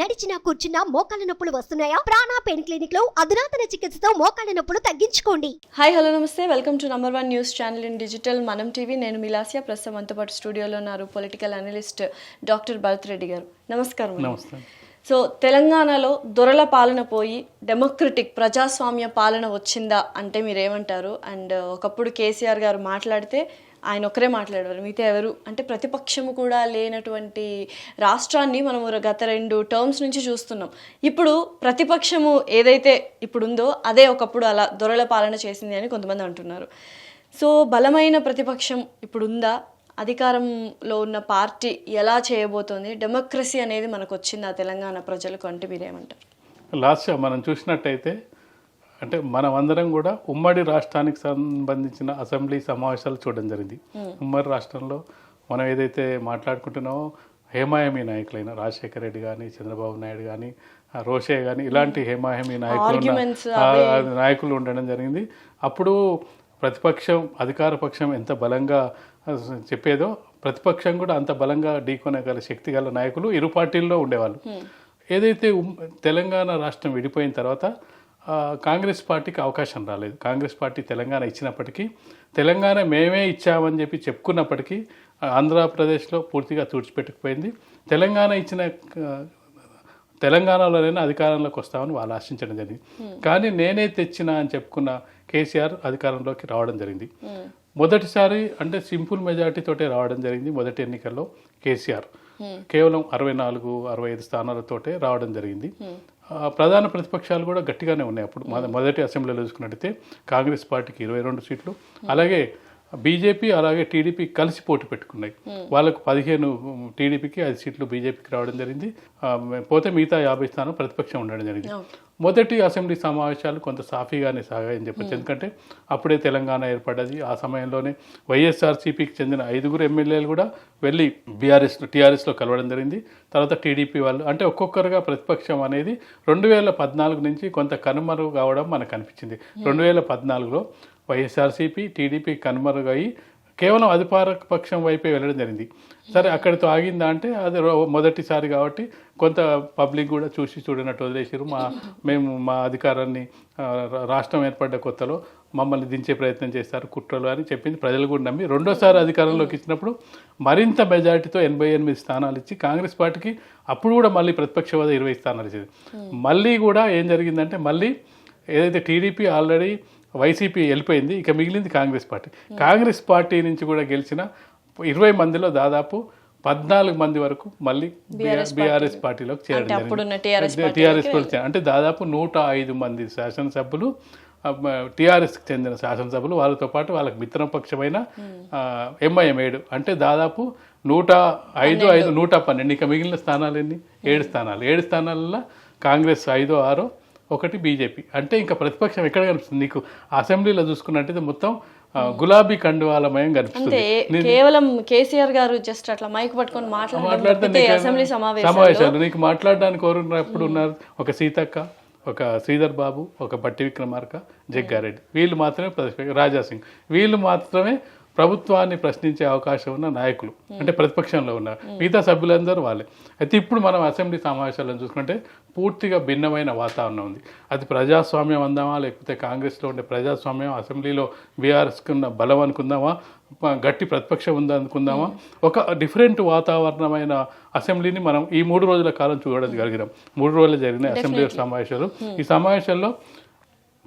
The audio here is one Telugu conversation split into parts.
నడిచినా కూర్చున్నా మోకాళ్ళ నొప్పులు వస్తున్నాయా? ప్రాణా పెయిన్ క్లినిక్లో అధునాతన చికిత్సతో మోకాళ్ళ నొప్పులు తగ్గించుకోండి. హాయ్ హలో నమస్తే. Welcome to number one news channel in digital మనం టీవీ నేను మిలాసియా ప్రస్తుతం మనతో పాటు స్టూడియోలో ఉన్నారు political analyst doctor Bharat Reddy గారు. నమస్కారం సో తెలంగాణలో దొరల పాలన పోయి డెమోక్రటిక్ ప్రజాస్వామ్య పాలన వచ్చిందా అంటే మీరేమంటారు? అండ్ ఒకప్పుడు కేసీఆర్ గారు మాట్లాడితే ఆయన ఒకరే మాట్లాడేవారు. మిగతా ఎవరు? అంటే ప్రతిపక్షము కూడా లేనటువంటి రాష్ట్రాన్ని మనము గత రెండు టర్మ్స్ నుంచి చూస్తున్నాం. ఇప్పుడు ప్రతిపక్షము ఏదైతే ఇప్పుడు ఉందో అదే ఒకప్పుడు అలా దొరల పాలన చేసింది అని కొంతమంది అంటున్నారు. సో బలమైన ప్రతిపక్షం ఇప్పుడు ఉందా అధికారంలో ఉన్న పార్టీ ఎలా చేయబోతోంది? డెమోక్రసీ అనేది మనకు వచ్చిందా తెలంగాణ ప్రజలకు? అంటే మీరేమంటారు? లాస్ట్ మనం చూసినట్టయితే అంటే మనం అందరం కూడా ఉమ్మడి రాష్ట్రానికి సంబంధించిన అసెంబ్లీ సమావేశాలు చూడడం జరిగింది. ఉమ్మడి రాష్ట్రంలో మనం ఏదైతే మాట్లాడుకుంటున్నామో హేమాయమి నాయకులైన రాజశేఖర రెడ్డి కానీ చంద్రబాబు నాయుడు కానీ రోషే కానీ ఇలాంటి హేమాయమి నాయకులు నాయకులు ఉండడం జరిగింది. అప్పుడు ప్రతిపక్షం అధికార పక్షం ఎంత బలంగా చెప్పేదో ప్రతిపక్షం కూడా అంత బలంగా ఢీకొనగల శక్తి గల నాయకులు ఇరు పార్టీల్లో ఉండేవాళ్ళు. ఏదైతే తెలంగాణ రాష్ట్రం విడిపోయిన తర్వాత కాంగ్రెస్ పార్టీకి అవకాశం రాలేదు. కాంగ్రెస్ పార్టీ తెలంగాణ ఇచ్చినప్పటికీ తెలంగాణ మేమే ఇచ్చామని చెప్పి చెప్పుకున్నప్పటికీ ఆంధ్రప్రదేశ్లో పూర్తిగా తుడిచిపెట్టుకుపోయింది. తెలంగాణ ఇచ్చిన తెలంగాణలోనైనా అధికారంలోకి వస్తామని వాళ్ళు ఆశించడం జరిగింది. కానీ నేనే తెచ్చిన అని చెప్పుకున్న కేసీఆర్ అధికారంలోకి రావడం జరిగింది. మొదటిసారి అంటే సింపుల్ మెజార్టీ తోటే రావడం జరిగింది మొదటి ఎన్నికల్లో కేసీఆర్. కేవలం అరవై నాలుగు అరవై ఐదు స్థానాలతోటే రావడం జరిగింది. ప్రధాన ప్రతిపక్షాలు కూడా గట్టిగానే ఉన్నాయి. అప్పుడు మొద- మొదటి అసెంబ్లీలో చూసుకున్నట్టయితే కాంగ్రెస్ పార్టీకి ఇరవై రెండు సీట్లు. అలాగే బీజేపీ అలాగే టీడీపీ కలిసి పోటీ పెట్టుకున్నాయి. వాళ్ళకు పదిహేను టీడీపీకి ఐదు సీట్లు బీజేపీకి రావడం జరిగింది. పోతే మిగతా యాభై స్థానం ప్రతిపక్షం ఉండడం జరిగింది. మొదటి అసెంబ్లీ సమావేశాలు కొంత సాఫీగానే సాగాయని చెప్పొచ్చు. ఎందుకంటే అప్పుడే తెలంగాణ ఏర్పడ్డది. ఆ సమయంలోనే వైఎస్ఆర్సీపీకి చెందిన ఐదుగురు ఎమ్మెల్యేలు కూడా వెళ్ళి బీఆర్ఎస్ టీఆర్ఎస్లో కలవడం జరిగింది. తర్వాత టీడీపీ వాళ్ళు అంటే ఒక్కొక్కరుగా ప్రతిపక్షం అనేది రెండు వేల పద్నాలుగు నుంచి కొంత కనుమరుగు కావడం మనకు అనిపించింది. రెండు వేల పద్నాలుగులో వైఎస్ఆర్సీపీ టీడీపీ కనుమరుగయి కేవలం అధికార పక్షం వైపే వెళ్ళడం జరిగింది. సరే అక్కడితో ఆగిందా అంటే అది మొదటిసారి కాబట్టి కొంత పబ్లిక్ కూడా చూసి చూడనట్టు వదిలేసారు మా మేము మా అధికారాన్ని రాష్ట్రం ఏర్పడ్డ కొత్తలో మమ్మల్ని దించే ప్రయత్నం చేస్తారు కుట్రలు అని చెప్పింది. ప్రజలు కూడా నమ్మి రెండోసారి అధికారంలోకి ఇచ్చినప్పుడు మరింత మెజారిటీతో ఎనభై ఎనిమిది స్థానాలు ఇచ్చి కాంగ్రెస్ పార్టీకి అప్పుడు కూడా మళ్ళీ ప్రతిపక్ష హోదా ఇరవై స్థానాలు ఇచ్చింది. మళ్ళీ కూడా ఏం జరిగిందంటే మళ్ళీ ఏదైతే టీడీపీ ఆల్రెడీ వైసీపీ వెళ్ళిపోయింది. ఇక మిగిలింది కాంగ్రెస్ పార్టీ. కాంగ్రెస్ పార్టీ నుంచి కూడా గెలిచిన ఇరవై మందిలో దాదాపు పద్నాలుగు మంది వరకు మళ్ళీ బీఆర్ఎస్ పార్టీలోకి చేరడం టీఆర్ఎస్ అంటే దాదాపు నూట ఐదు మంది శాసనసభ్యులు టీఆర్ఎస్కి చెందిన శాసనసభ్యులు వాళ్ళతో పాటు వాళ్ళకి మిత్రపక్షమైన ఎంఐఎం ఏడు. అంటే దాదాపు నూట ఐదు ఐదు నూట పన్నెండు. ఇక మిగిలిన స్థానాలు ఎన్ని? ఏడు స్థానాలు. ఏడు స్థానాలలో కాంగ్రెస్ ఐదో ఆరో ఒకటి బీజేపీ. అంటే ఇంకా ప్రతిపక్షం ఎక్కడ కనిపిస్తుంది? నీకు అసెంబ్లీలో చూసుకున్నట్టయితే మొత్తం గులాబీ కండువాలమయం కనిపిస్తుంది. కేవలం కేసీఆర్ గారు జస్ట్ అట్లా మైక్ పట్టుకొని మాట్లాడితే అసెంబ్లీ సమావేశం సమావేశాలు. నీకు మాట్లాడడానికి ఎవరున్నప్పుడు ఉన్నారు? ఒక సీతక్క ఒక శ్రీధర్ బాబు ఒక బట్టి విక్రమార్క జగ్గారెడ్డి. వీళ్ళు మాత్రమే ప్రతిపక్ష రాజా సింగ్ వీళ్ళు మాత్రమే ప్రభుత్వాన్ని ప్రశ్నించే అవకాశం ఉన్న నాయకులు అంటే ప్రతిపక్షంలో ఉన్నారు మిగతా సభ్యులందరూ వాళ్ళే. అయితే ఇప్పుడు మనం అసెంబ్లీ సమావేశాలను చూసుకుంటే పూర్తిగా భిన్నమైన వాతావరణం ఉంది. అది ప్రజాస్వామ్యం అందామా లేకపోతే కాంగ్రెస్లో ఉండే ప్రజాస్వామ్యం అసెంబ్లీలో బీఆర్ఎస్కి ఉన్న బలం అనుకుందామా గట్టి ప్రతిపక్షం ఉందా అనుకుందామా? ఒక డిఫరెంట్ వాతావరణమైన అసెంబ్లీని మనం ఈ మూడు రోజుల కాలం చూడగలిగినాం మూడు రోజులు జరిగిన అసెంబ్లీ సమావేశాలు. ఈ సమావేశాల్లో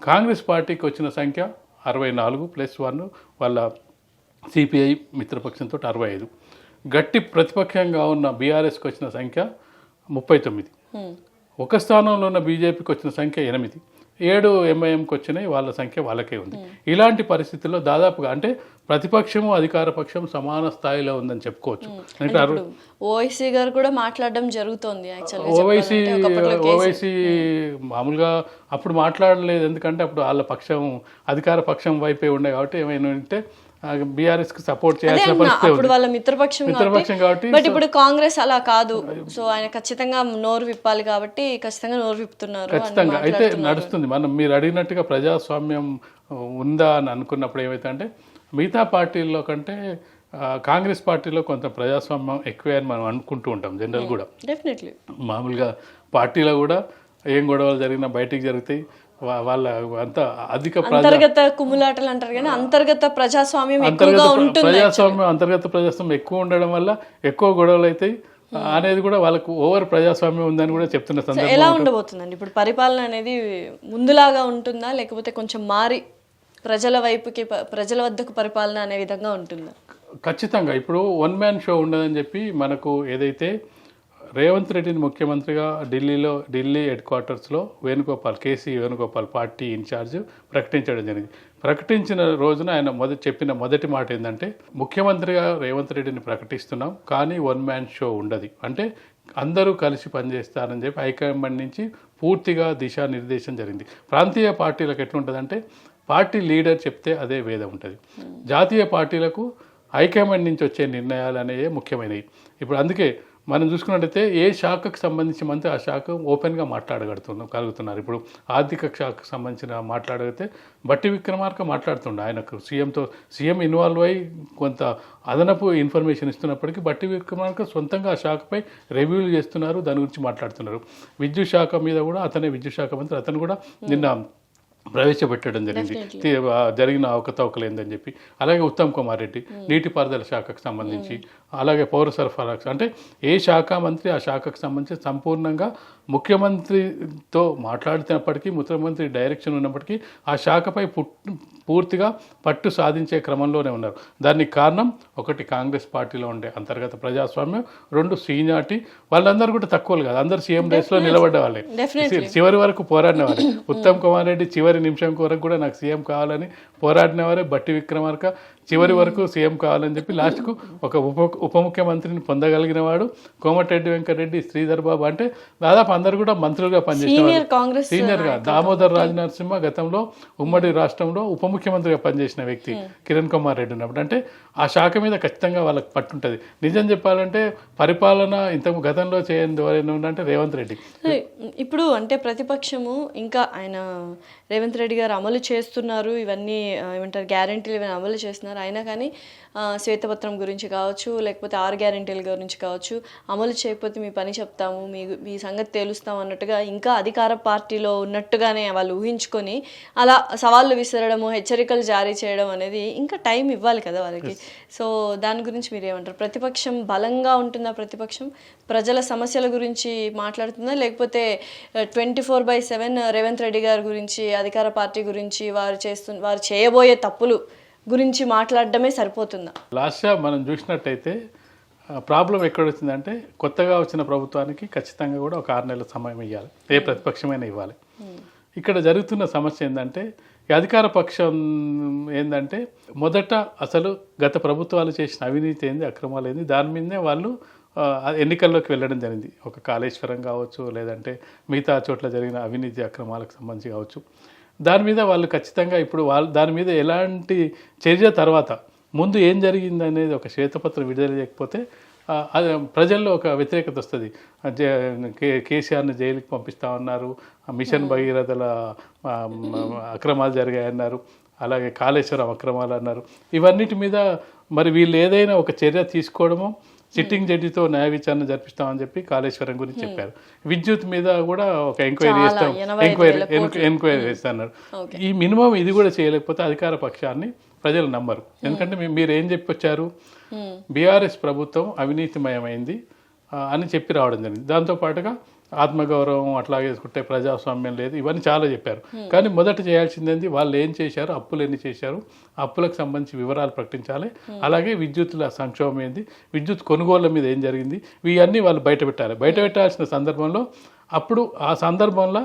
కాంగ్రెస్ పార్టీకి వచ్చిన సంఖ్య అరవై నాలుగు ప్లస్ వన్ వాళ్ళ సిపిఐ మిత్రపక్షంతో అరవై ఐదు. గట్టి ప్రతిపక్షంగా ఉన్న బీఆర్ఎస్కి వచ్చిన సంఖ్య ముప్పై తొమ్మిది. ఒక స్థానంలో ఉన్న బీజేపీకి వచ్చిన సంఖ్య ఎనిమిది. ఏడు ఎంఐఎంకి వచ్చినాయి వాళ్ళ సంఖ్య వాళ్ళకే ఉంది. ఇలాంటి పరిస్థితుల్లో దాదాపుగా అంటే ప్రతిపక్షము అధికార పక్షం సమాన స్థాయిలో ఉందని చెప్పుకోవచ్చు. ఓఐసీ గారు కూడా మాట్లాడడం జరుగుతోంది ఓవైసీ ఓవైసీ మామూలుగా అప్పుడు మాట్లాడలేదు. ఎందుకంటే అప్పుడు వాళ్ళ పక్షం అధికార పక్షం వైపే ఉండే కాబట్టి ఏమైనా ఉంటే బీఆర్ఎస్కి సపోర్ట్ చేయాల్సిన పరిస్థితి అప్పుడు వాళ్ళ మిత్రపక్షం మిత్రపక్షం కాబట్టి బట్ ఇప్పుడు కాంగ్రెస్ అలా కాదు. సో ఆయన ఖచ్చితంగా నోరు విప్పాలి కాబట్టి ఖచ్చితంగా నోరు విప్పుతున్నారు ఖచ్చితంగా. అయితే నడుస్తుంది. మనం మీరు అడిగినట్టుగా ప్రజాస్వామ్యం ఉందా అని అనుకున్నప్పుడు ఏమైతే అంటే మిగతా పార్టీల్లో కంటే కాంగ్రెస్ పార్టీలో కొంత ప్రజాస్వామ్యం ఎక్కువే అని మనం అనుకుంటూ ఉంటాం జనరల్ కూడా. డెఫినెట్లీ మామూలుగా పార్టీలో కూడా ఏం గొడవలు జరిగినా బయటికి జరుగుతాయి. వాళ్ళ అంత అధిక అంతర్గత కుమ్ములాటలు అంటారు కానీ అంతర్గత ప్రజాస్వామ్యం ఎక్కువగా అంతర్గత ఉంటుంది ప్రజాస్వామ్యం అంతర్గత ప్రజాస్వామ్యం ఎక్కువ ఉండడం వల్ల ఎక్కువ గొడవలు అవుతాయి అనేది కూడా వాళ్ళకు ఓవర్ ప్రజాస్వామ్యం ఉందని కూడా చెప్తున్న సందర్భం ఎలా ఉండబోతుందండి? ఇప్పుడు పరిపాలన అనేది ముందులాగా ఉంటుందా? లేకపోతే కొంచెం మారి ప్రజల వైపుకి ప్రజల వద్దకు పరిపాలన అనే విధంగా ఉంటుందా? ఖచ్చితంగా. ఇప్పుడు వన్ మ్యాన్ షో ఉండదని చెప్పి మనకు ఏదైతే రేవంత్ రెడ్డిని ముఖ్యమంత్రిగా ఢిల్లీలో ఢిల్లీ హెడ్ క్వార్టర్స్లో Venugopal KC Venugopal party incharge ప్రకటించడం జరిగింది. ప్రకటించిన రోజున ఆయన మొదటి చెప్పిన మొదటి మాట ఏంటంటే ముఖ్యమంత్రిగా రేవంత్ రెడ్డిని ప్రకటిస్తున్నాం కానీ వన్ మ్యాన్ షో ఉండదు. అంటే అందరూ కలిసి పనిచేస్తారని చెప్పి హైకమాండ్ నుంచి పూర్తిగా దిశానిర్దేశం జరిగింది. ప్రాంతీయ పార్టీలకు ఎట్లుంటుందంటే పార్టీ లీడర్ చెప్తే అదే వేదం ఉంటుంది. జాతీయ పార్టీలకు హైకమాండ్ నుంచి వచ్చే నిర్ణయాలు అనేవి ముఖ్యమైనవి. ఇప్పుడు అందుకే మనం చూసుకున్నట్టయితే ఏ శాఖకు సంబంధించి మంత్రి ఆ శాఖ ఓపెన్గా మాట్లాడగలుగుతున్నాం కలుగుతున్నారు. ఇప్పుడు ఆర్థిక శాఖకు సంబంధించిన మాట్లాడితే బట్టి విక్రమార్క మాట్లాడుతుండే. ఆయనకు సీఎంతో సీఎం ఇన్వాల్వ్ అయ్యి కొంత అదనపు ఇన్ఫర్మేషన్ ఇస్తున్నప్పటికీ బట్టి విక్రమార్క సొంతంగా ఆ శాఖపై రివ్యూలు చేస్తున్నారు దాని గురించి మాట్లాడుతున్నారు. విద్యుత్ శాఖ మీద కూడా అతనే విద్యుత్ శాఖ మంత్రి అతను కూడా నిన్న ప్రవేశపెట్టడం జరిగింది. జరిగిన అవకతవకలు ఏందని చెప్పి. అలాగే ఉత్తమ్ కుమార్ రెడ్డి నీటిపారుదల శాఖకు సంబంధించి అలాగే పౌర సరఫరా అంటే ఏ శాఖ మంత్రి ఆ శాఖకు సంబంధించి సంపూర్ణంగా ముఖ్యమంత్రితో మాట్లాడుతున్నప్పటికీ ముఖ్యమంత్రి డైరెక్షన్ ఉన్నప్పటికీ ఆ శాఖపై పుట్ పూర్తిగా పట్టు సాధించే క్రమంలోనే ఉన్నారు. దానికి కారణం ఒకటి కాంగ్రెస్ పార్టీలో ఉండే అంతర్గత ప్రజాస్వామ్యం రెండు సీనియారిటీ వాళ్ళందరూ కూడా తక్కువలు కాదు. అందరు సీఎం రేస్లో నిలబడ్డ వాళ్ళే చివరి వరకు పోరాడిన వారే ఉత్తమ్ కుమార్ రెడ్డి చివరి నిమిషం వరకు కూడా నాకు సీఎం కావాలని పోరాడిన వారే బట్టి విక్రమార్క. చివరి వరకు సీఎం కావాలని చెప్పి లాస్ట్కు ఒక ఉప ఉప ముఖ్యమంత్రిని పొందగలిగిన వాడు కోమటిరెడ్డి వెంకటరెడ్డి శ్రీధర్ బాబు అంటే దాదాపు అందరు కూడా మంత్రులుగా పనిచేసిన సీనియర్గా దామోదర్ రాజ్ నరసింహ గతంలో ఉమ్మడి రాష్ట్రంలో ఉప ముఖ్యమంత్రిగా పనిచేసిన వ్యక్తి కిరణ్ కుమార్ రెడ్డి ఉన్నప్పుడు. అంటే ఆ శాఖ మీద ఖచ్చితంగా వాళ్ళకి పట్టుంటుంది. నిజం చెప్పాలంటే పరిపాలన ఇంత గతంలో చేయని ఎవరైనా ఉన్నారంటే రేవంత్ రెడ్డి. ఇప్పుడు అంటే ప్రతిపక్షము ఇంకా ఆయన రేవంత్ రెడ్డి గారు అమలు చేస్తున్నారు. ఇవన్నీ ఏమంటారు గ్యారంటీలు ఇవన్నీ అమలు చేస్తున్నారు. అయినా కానీ శ్వేతపత్రం గురించి కావచ్చు లేకపోతే ఆరు గ్యారంటీల గురించి కావచ్చు అమలు చేయకపోతే మీ పని చెప్తాము మీ మీ సంగతి తేలుస్తాం అన్నట్టుగా ఇంకా అధికార పార్టీలో ఉన్నట్టుగానే వాళ్ళు ఊహించుకొని అలా సవాళ్ళు విసరడము హెచ్చరికలు జారీ చేయడం అనేది ఇంకా టైం ఇవ్వాలి కదా వాళ్ళకి. సో దాని గురించి మీరు ఏమంటారు ప్రతిపక్షం బలంగా ఉంటుందా ప్రతిపక్షం? ప్రజల సమస్యల గురించి మాట్లాడుతుందా? లేకపోతే twenty four by seven Revanth Reddy గారి గురించి అధికార పార్టీ గురించి వారు చేస్తు వారు చేయబోయే తప్పులు గురించి మాట్లాడడమే సరిపోతుందా? లాస్ట్ ఇయర్ మనం చూసినట్టయితే ప్రాబ్లం ఎక్కడ వచ్చిందంటే కొత్తగా వచ్చిన ప్రభుత్వానికి ఖచ్చితంగా కూడా ఒక ఆరు నెలల సమయం ఇవ్వాలి ఏ ప్రతిపక్షమైనా ఇవ్వాలి. ఇక్కడ జరుగుతున్న సమస్య ఏంటంటే అధికార పక్షం ఏంటంటే మొదట అసలు గత ప్రభుత్వాలు చేసిన అవినీతి ఏంది అక్రమాలు ఏంది దాని మీదనే వాళ్ళు ఎన్నికల్లోకి వెళ్ళడం జరిగింది. ఒక కాళేశ్వరం కావచ్చు లేదంటే మిగతా చోట్ల జరిగిన అవినీతి అక్రమాలకు సంబంధించి కావచ్చు. దాని మీద వాళ్ళు ఖచ్చితంగా ఇప్పుడు వాళ్ళు దాని మీద ఎలాంటి చర్య తర్వాత ముందు ఏం జరిగింది అనేది ఒక శ్వేతపత్రం విడుదల చేయకపోతే అది ప్రజల్లో ఒక వ్యతిరేకత వస్తుంది. కేసీఆర్ని జైలుకి పంపిస్తా ఉన్నారు మిషన్ భగీరథల ఆ, మ- అక్రమాలు జరిగాయన్నారు అలాగే కాళేశ్వరం అక్రమాలు అన్నారు. ఇవన్నిటి మీద మరి వీళ్ళు ఏదైనా ఒక చర్య తీసుకోవడమో సిట్టింగ్ జడ్జితో న్యాయ విచారణ జరిపిస్తామని చెప్పి కాళేశ్వరం గురించి చెప్పారు. విద్యుత్ మీద కూడా ఒక ఎంక్వైరీ చేస్తాం. ఎంక్వైరీ. ఎంక్వైరీ చేస్తున్నారు. ఈ మినిమం ఇది కూడా చేయలేకపోతే అధికార పక్షాన్ని ప్రజలు నమ్మరు. ఎందుకంటే మీ- మీరు ఏం చెప్పొచ్చారు బీఆర్ఎస్ ప్రభుత్వం అవినీతిమయమైంది అని చెప్పి రావడం జరిగింది. దాంతో పాటుగా ఆత్మగౌరవం అట్లాగే చేసుకుంటే ప్రజాస్వామ్యం లేదు. ఇవన్నీ చాలా చెప్పారు. కానీ మొదట చేయాల్సింది ఏంది వాళ్ళు ఏం చేశారు అప్పులు ఎన్ని చేశారు అప్పులకు సంబంధించి వివరాలు ప్రకటించాలి. అలాగే విద్యుత్ల సంక్షోభం ఏంది విద్యుత్ కొనుగోళ్ళ మీద ఏం జరిగింది ఇవన్నీ వాళ్ళు బయట పెట్టాలి. బయట పెట్టాల్సిన సందర్భంలో అప్పుడు ఆ సందర్భంలో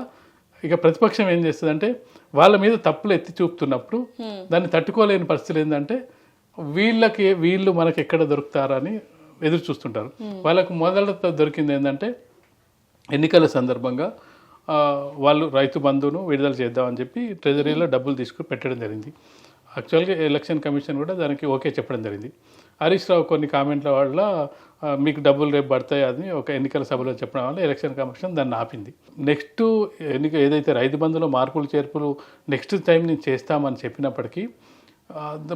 ఇక ప్రతిపక్షం ఏం చేస్తుందంటే వాళ్ళ మీద తప్పులు ఎత్తి చూపుతున్నప్పుడు దాన్ని తట్టుకోలేని పరిస్థితులు ఏంటంటే వీళ్ళకి వీళ్ళు మనకి ఎక్కడ దొరుకుతారని ఎదురు చూస్తుంటారు. వాళ్ళకు మొదట దొరికింది ఏంటంటే ఎన్నికల సందర్భంగా వాళ్ళు రైతు బంధును విడుదల చేద్దామని చెప్పి ట్రెజరీలో డబ్బులు తీసుకుని పెట్టడం జరిగింది. యాక్చువల్గా ఎలక్షన్ కమిషన్ కూడా దానికి ఓకే చెప్పడం జరిగింది. హరీష్ రావు కొన్ని కామెంట్ల వల్ల మీకు డబ్బులు రేపు పడతాయి అని ఒక ఎన్నికల సభలో చెప్పడం వల్ల ఎలక్షన్ కమిషన్ దాన్ని ఆపింది. నెక్స్ట్ ఎన్నిక ఏదైతే రైతు బంధులో మార్పులు చేర్పులు నెక్స్ట్ టైం నేను చేస్తామని చెప్పినప్పటికీ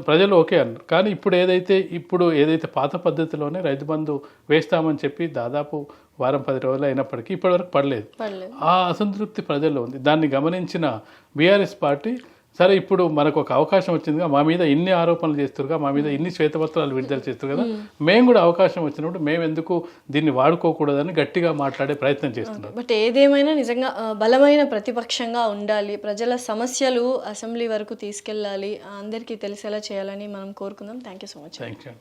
ప్రజలు ఓకే అన్నారు. కానీ ఇప్పుడు ఏదైతే ఇప్పుడు ఏదైతే పాత పద్ధతిలోనే రైతు బంధు వేస్తామని చెప్పి దాదాపు వారం పది రోజులు అయినప్పటికీ ఇప్పటివరకు పడలేదు. ఆ అసంతృప్తి ప్రజల్లో ఉంది. దాన్ని గమనించిన బీఆర్ఎస్ పార్టీ సరే ఇప్పుడు మనకు ఒక అవకాశం వచ్చిందిగా మా మీద ఇన్ని ఆరోపణలు చేస్తురుగా మా మీద ఇన్ని శ్వేతపత్రాలు విడుదల చేస్తారు కదా మేము కూడా అవకాశం వచ్చినప్పుడు మేము ఎందుకు దీన్ని వాడుకోకూడదని గట్టిగా మాట్లాడే ప్రయత్నం చేస్తున్నాం. బట్ ఏదేమైనా నిజంగా బలమైన ప్రతిపక్షంగా ఉండాలి. ప్రజల సమస్యలు అసెంబ్లీ వరకు తీసుకెళ్ళాలి. అందరికీ తెలిసేలా చేయాలని మనం కోరుకుందాం. Thank you so much. Thank you